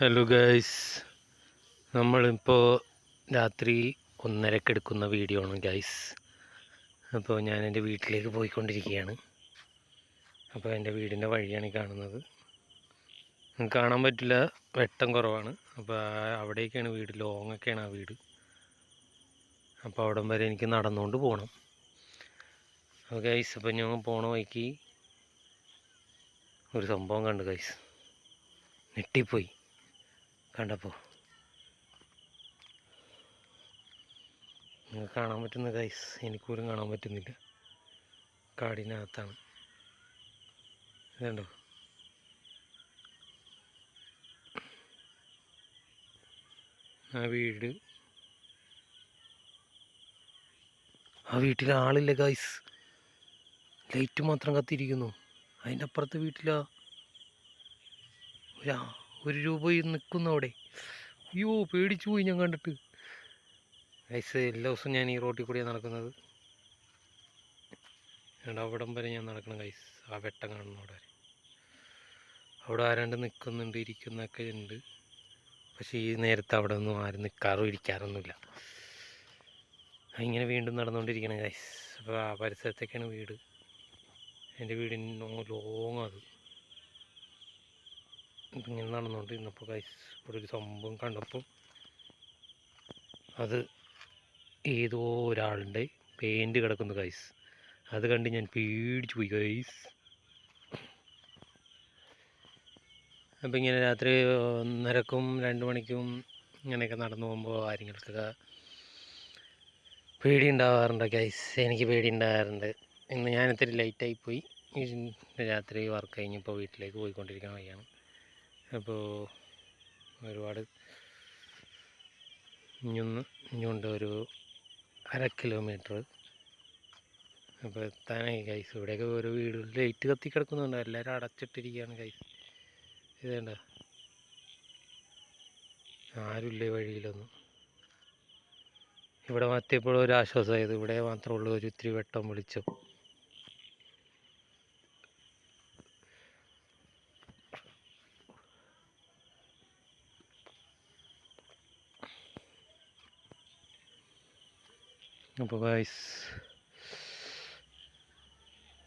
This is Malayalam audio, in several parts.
ഹലോ ഗൈസ് നമ്മളിപ്പോൾ രാത്രി ഒന്നരക്ക് എടുക്കുന്ന വീഡിയോ ആണ് ഗൈസ് അപ്പോൾ ഞാൻ എന്റെ വീട്ടിലേക്ക് പോയിക്കൊണ്ടിരിക്കുകയാണ്. അപ്പോൾ എന്റെ വീടിന്റെ വഴിയാണ് കാണുന്നത്. കാണാൻ പറ്റില്ല വെട്ടം കുറവാണ്. അപ്പോൾ അവിടേക്കാണ് വീട് ലോങ്ങൊക്കെയാണ് ആ വീട്. അപ്പോൾ അവിടം വരെ എനിക്ക് നടന്നുകൊണ്ട് പോകണം അപ്പോൾ ഗൈസ് അപ്പോൾ ഞാൻ പോണ വഴിക്ക് ഒരു സംഭവം കണ്ടു ഗൈസ് ഞെട്ടിപ്പോയി. കണ്ടപ്പോൾ നിങ്ങൾക്ക് കാണാൻ പറ്റുന്ന ഗൈസ് എനിക്കൂരും കാണാൻ പറ്റുന്നില്ല. കാടിനകത്താണ്. ഇതുണ്ടോ? ആ വീട്. ആ വീട്ടിൽ ആളില്ല ഗൈസ് ലൈറ്റ് മാത്രം കത്തിയിരിക്കുന്നു. അതിന്റെ അപ്പുറത്തെ വീട്ടിലാ? ഒരാ ഒരു രൂപ നിൽക്കുന്നു അവിടെ അയ്യോ പേടിച്ചു പോയി ഞാൻ കണ്ടിട്ട്. ഐസ് എല്ലാ ദിവസവും ഞാൻ ഈ റോട്ടിൽ കൂടിയാണ് നടക്കുന്നത്. ഞാൻ അവിടം വരെ ഞാൻ നടക്കണം കൈസ് ആ വെട്ടം കാണുന്ന അവിടെ വരെ. അവിടെ ആരാണ്ട് നിൽക്കുന്നുണ്ട് ഇരിക്കുന്നൊക്കെ ഉണ്ട്. പക്ഷേ ഈ നേരത്തെ അവിടെ ഒന്നും ആരും നിൽക്കാറും ഇരിക്കാറൊന്നുമില്ല. ഇങ്ങനെ വീണ്ടും നടന്നുകൊണ്ടിരിക്കണം ഗൈസ് അപ്പോൾ ആ പരിസരത്തൊക്കെയാണ് വീട്. എന്റെ വീടിന് ലോങ്ങ് അത്. ഇപ്പം നടന്നുകൊണ്ട് ഇന്നപ്പോൾ കൈസ് ഇവിടെ ഒരു സംഭവം കണ്ടപ്പോൾ അത് ഏതോ ഒരാളുടെ പെയിന്റ് കിടക്കുന്നു കൈസ് അത് കണ്ട് ഞാൻ പേടിച്ചു പോയി കൈസ് അപ്പം ഇങ്ങനെ രാത്രി ഒന്നരക്കും രണ്ട് മണിക്കും ഇങ്ങനെയൊക്കെ നടന്നു പോകുമ്പോൾ ആരെങ്കിലൊക്കെ പേടി ഉണ്ടാവാറുണ്ട് ഗൈസ് എനിക്ക് പേടി ഉണ്ടാകാറുണ്ട് ഇന്ന് ഞാൻ ഇത്തിരി ലേറ്റായി പോയി. രാത്രി വർക്ക് കഴിഞ്ഞപ്പോൾ വീട്ടിലേക്ക് പോയിക്കൊണ്ടിരിക്കാൻ വയ്യാണ്. അപ്പോൾ ഒരുപാട് ഇഞ്ഞൊന്ന് ഇഞ്ഞുണ്ട് ഒരു അര കിലോമീറ്റർ അപ്പോൾ എത്താനായി കൈസ് ഇവിടെയൊക്കെ ഓരോ വീടുകളിൽ ലൈറ്റ് കത്തി കിടക്കുന്നുണ്ട്. എല്ലാവരും അടച്ചിട്ടിരിക്കുകയാണ് കൈസ് ഇതേണ്ട ആരുമില്ല വഴിയിലൊന്നും. ഇവിടെ മാറ്റിയപ്പോഴും ഒരു ആശ്വാസമായത്. ഇവിടെ മാത്രമേ ഉള്ളൂ. ഒരു ഇത്തിരി വെട്ടം വിളിച്ചു. അപ്പോൾ ഗായ്സ്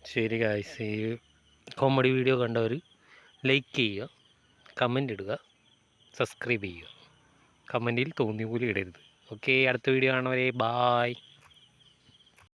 ശരി ഗായ്സ് ഈ കോമഡി വീഡിയോ കണ്ടവർ ലൈക്ക് ചെയ്യുക കമന്റ് ഇടുക സബ്സ്ക്രൈബ് ചെയ്യുക. കമന്റിൽ തോന്നിയ പോലെ ഇടരുത്. ഓക്കെ അടുത്ത വീഡിയോ കാണുന്നവരെ ബായ്